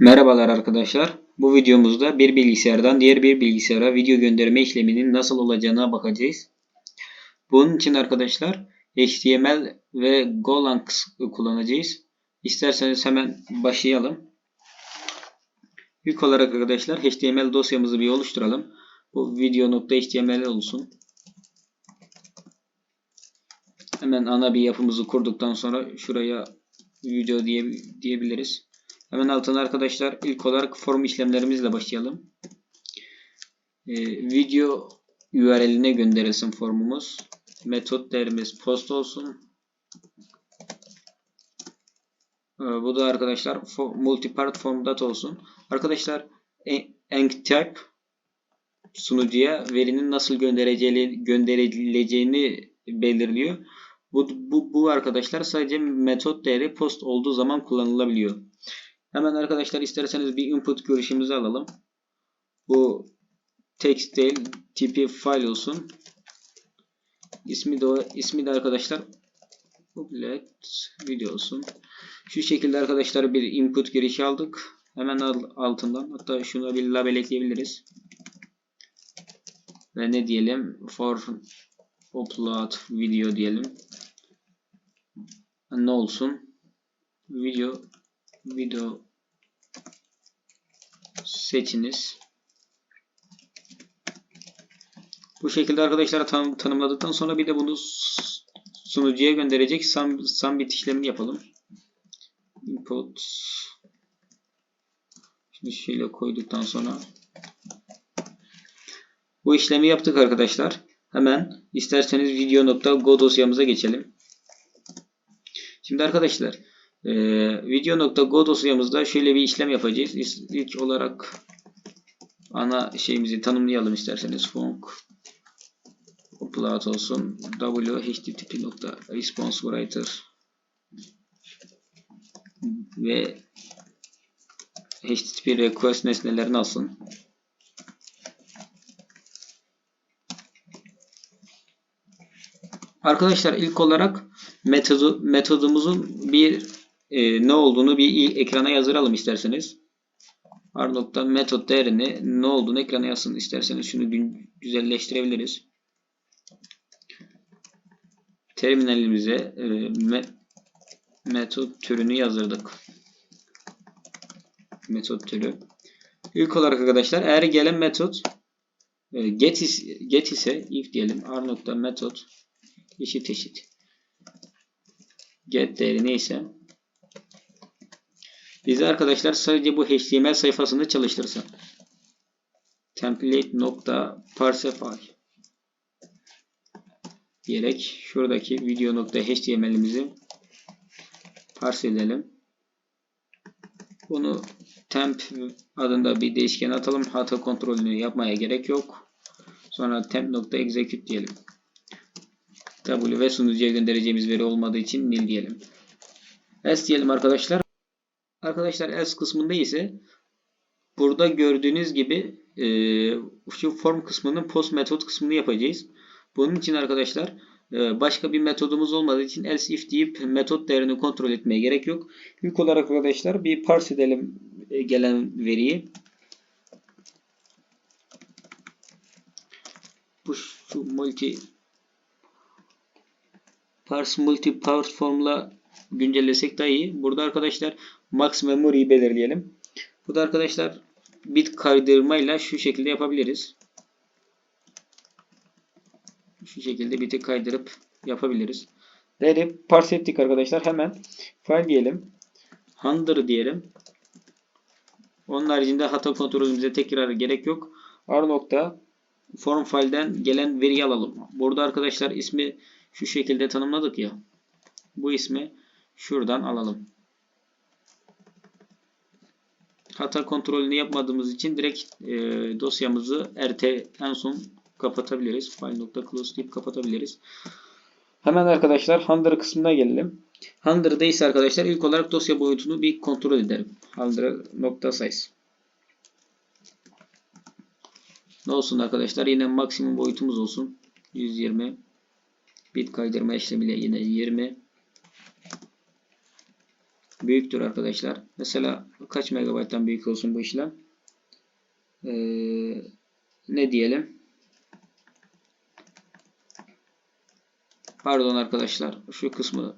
Merhabalar arkadaşlar. Bu videomuzda bir bilgisayardan diğer bir bilgisayara video gönderme işleminin nasıl olacağına bakacağız. Bunun için arkadaşlar HTML ve Golang kullanacağız. İsterseniz hemen başlayalım. İlk olarak arkadaşlar HTML dosyamızı bir oluşturalım. Bu video.html olsun. Hemen ana bir yapımızı kurduktan sonra şuraya video diye, diyebiliriz. Hemen altına arkadaşlar ilk olarak form işlemlerimizle başlayalım. Ee, video URL'ine gönderilsin formumuz. Metot değerimiz post olsun. Ee, bu da arkadaşlar multipart format olsun. Arkadaşlar en- enctype sunucuya verinin nasıl gönderileceğini belirliyor. Bu, bu, bu arkadaşlar sadece metot değeri post olduğu zaman kullanılabiliyor. Hemen arkadaşlar isterseniz bir input görüşümüzü alalım. Bu text değil tipi file olsun. İsmi de ismi de arkadaşlar let video olsun. Şu şekilde arkadaşlar bir input girişi aldık. Hemen altından hatta şuna bir label ekleyebiliriz. Ve ne diyelim? For upload video diyelim. Ne olsun? Video video seçiniz. Bu şekilde arkadaşlar tan tanımladıktan sonra bir de bunu sunucuya gönderecek sum, sum bit işlemini yapalım. Input Şimdi şöyle koyduktan sonra bu işlemi yaptık arkadaşlar. Hemen isterseniz video.go dosyamıza geçelim. Şimdi arkadaşlar ee, video.go dosyamızda şöyle bir işlem yapacağız. İlk olarak ana şeyimizi tanımlayalım isterseniz. Func upload olsun. w http.response writer ve http request nesnelerini alsın. Arkadaşlar ilk olarak metodu, metodumuzun bir e, ne olduğunu bir ekrana yazdıralım isterseniz. R nokta metot değerini ne olduğunu ekrana yazsın isterseniz şunu güzelleştirebiliriz. Terminalimize e, me, metot türünü yazdırdık. Metot türü. İlk olarak arkadaşlar eğer gelen metot e, get, is, get ise if diyelim r nokta metot eşit eşit get değeri neyse bize arkadaşlar sadece bu HTML sayfasında çalıştırsın. Template nokta parsefile diyerek şuradaki video nokta HTML'imizi parse edelim. Bunu temp adında bir değişken atalım. Hata kontrolünü yapmaya gerek yok. Sonra temp nokta execute diyelim. W ve sunucuya göndereceğimiz veri olmadığı için nil diyelim. Else diyelim arkadaşlar. Arkadaşlar else kısmında ise burada gördüğünüz gibi e, şu form kısmının post metot kısmını yapacağız. Bunun için arkadaşlar e, başka bir metodumuz olmadığı için else if deyip metot değerini kontrol etmeye gerek yok. İlk olarak arkadaşlar bir parse edelim e, gelen veriyi. Bu şu multi parse multi parse formla güncellesek daha iyi. Burada arkadaşlar max memory'yi belirleyelim. Bu da arkadaşlar bit kaydırmayla şu şekilde yapabiliriz. Şu şekilde biti kaydırıp yapabiliriz. Değeri parse ettik arkadaşlar. Hemen file diyelim. Handler diyelim. Onun haricinde hata kontrolümüze tekrar gerek yok. R nokta form file'den gelen veriyi alalım. Burada arkadaşlar ismi şu şekilde tanımladık ya. Bu ismi şuradan alalım. Hata kontrolünü yapmadığımız için direkt e, dosyamızı RT en son kapatabiliriz. File.close deyip kapatabiliriz. Hemen arkadaşlar Handler kısmına gelelim. Handler'da ise arkadaşlar ilk olarak dosya boyutunu bir kontrol edelim. Handler.size Ne olsun arkadaşlar? Yine maksimum boyutumuz olsun. 120 bit kaydırma işlemiyle yine 20 büyüktür arkadaşlar. Mesela kaç megabayttan büyük olsun bu işlem? Ee, ne diyelim? Pardon arkadaşlar. Şu kısmı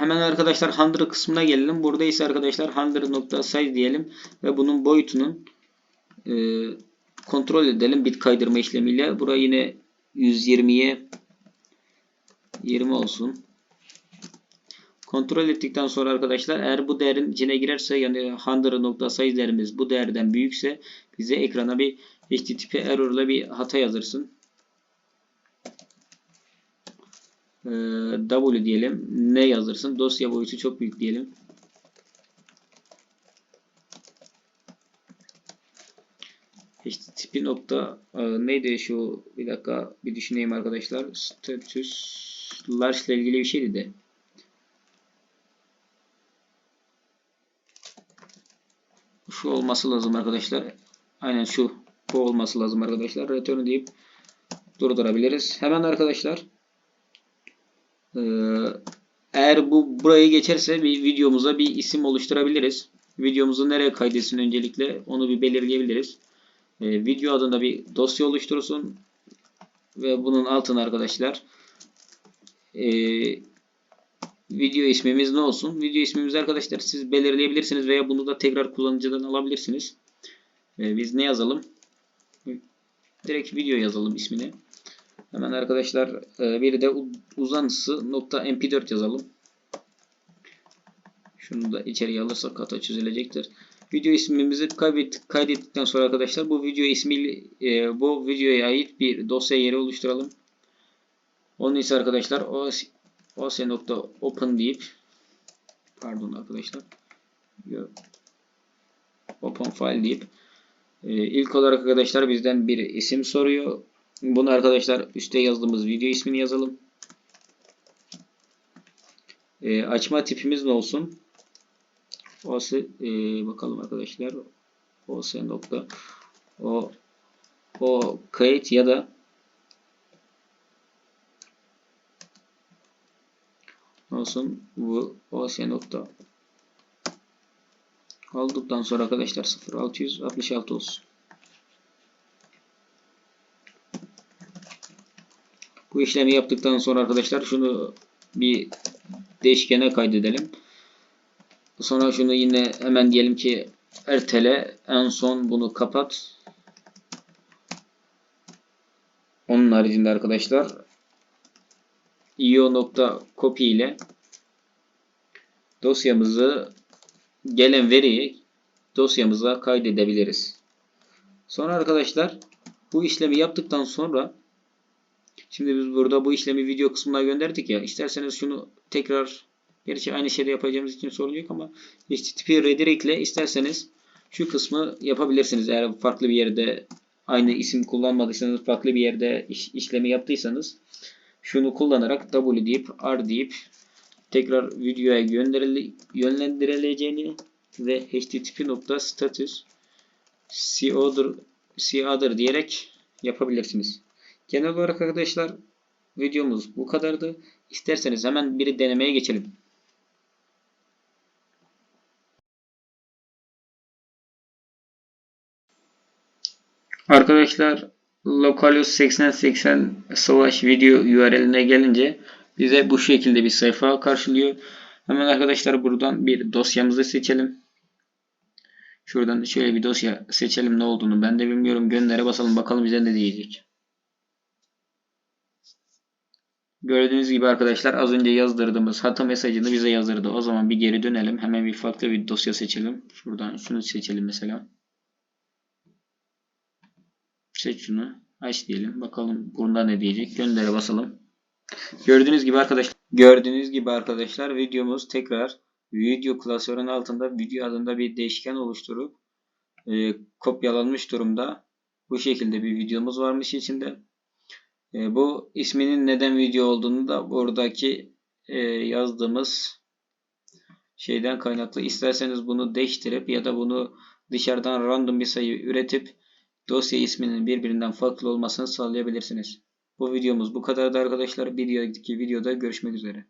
Hemen arkadaşlar Handler kısmına gelelim. Burada ise arkadaşlar Handler.size diyelim ve bunun boyutunun e, kontrol edelim bit kaydırma işlemiyle. Buraya yine 120'ye 20 olsun. Kontrol ettikten sonra arkadaşlar eğer bu değerin içine girerse yani Handler.size değerimiz bu değerden büyükse bize ekrana bir HTTP error'la bir hata yazırsın. Ee, W diyelim. Ne yazırsın? Dosya boyutu çok büyük diyelim. HTTP nokta e, neydi şu bir dakika bir düşüneyim arkadaşlar. Status large ile ilgili bir şeydi de. Şu olması lazım arkadaşlar. Aynen şu. Bu olması lazım arkadaşlar. Return deyip durdurabiliriz. Hemen arkadaşlar ee, eğer bu burayı geçerse bir videomuza bir isim oluşturabiliriz. Videomuzu nereye kaydetsin öncelikle onu bir belirleyebiliriz. Ee, video adında bir dosya oluştursun ve bunun altına arkadaşlar e, video ismimiz ne olsun? Video ismimizi arkadaşlar siz belirleyebilirsiniz veya bunu da tekrar kullanıcıdan alabilirsiniz. Ee, biz ne yazalım? Direkt video yazalım ismini. Hemen arkadaşlar e, bir de uzantısı .mp4 yazalım. Şunu da içeriye alırsak hata çözülecektir. Video ismimizi kaybettik, kaydettikten sonra arkadaşlar bu video ismi e, bu videoya ait bir dosya yeri oluşturalım. Onun ise arkadaşlar os.open deyip pardon arkadaşlar open file deyip e, ilk olarak arkadaşlar bizden bir isim soruyor. Bunu arkadaşlar üstte yazdığımız video ismini yazalım. E, açma tipimiz ne olsun? OS e, bakalım arkadaşlar. OS nokta o o kayıt ya da olsun bu OS nokta aldıktan sonra arkadaşlar 0666 olsun. Bu işlemi yaptıktan sonra arkadaşlar şunu bir değişkene kaydedelim. Sonra şunu yine hemen diyelim ki ertele en son bunu kapat. Onun haricinde arkadaşlar io.copy ile dosyamızı gelen veriyi dosyamıza kaydedebiliriz. Sonra arkadaşlar bu işlemi yaptıktan sonra Şimdi biz burada bu işlemi video kısmına gönderdik ya. İsterseniz şunu tekrar gerçi aynı şeyde yapacağımız için sorun yok ama HTTP redirect ile isterseniz şu kısmı yapabilirsiniz. Eğer farklı bir yerde aynı isim kullanmadıysanız farklı bir yerde iş, işlemi yaptıysanız şunu kullanarak W deyip R deyip tekrar videoya yönlendirileceğini ve http.status coder, coder diyerek yapabilirsiniz. Genel olarak arkadaşlar videomuz bu kadardı. İsterseniz hemen bir denemeye geçelim. Arkadaşlar localhost 8080 slash video URL'ine gelince bize bu şekilde bir sayfa karşılıyor. Hemen arkadaşlar buradan bir dosyamızı seçelim. Şuradan şöyle bir dosya seçelim ne olduğunu ben de bilmiyorum. Göndere basalım bakalım bize ne diyecek. Gördüğünüz gibi arkadaşlar az önce yazdırdığımız hata mesajını bize yazdırdı. O zaman bir geri dönelim. Hemen bir farklı bir dosya seçelim. Şuradan şunu seçelim mesela. Seç şunu. Aç diyelim. Bakalım bunda ne diyecek. Göndere basalım. Gördüğünüz gibi arkadaşlar gördüğünüz gibi arkadaşlar videomuz tekrar video klasörün altında video adında bir değişken oluşturup e, kopyalanmış durumda. Bu şekilde bir videomuz varmış içinde. E, bu isminin neden video olduğunu da buradaki e, yazdığımız şeyden kaynaklı. İsterseniz bunu değiştirip ya da bunu dışarıdan random bir sayı üretip dosya isminin birbirinden farklı olmasını sağlayabilirsiniz. Bu videomuz bu kadardı arkadaşlar. Bir sonraki videoda görüşmek üzere.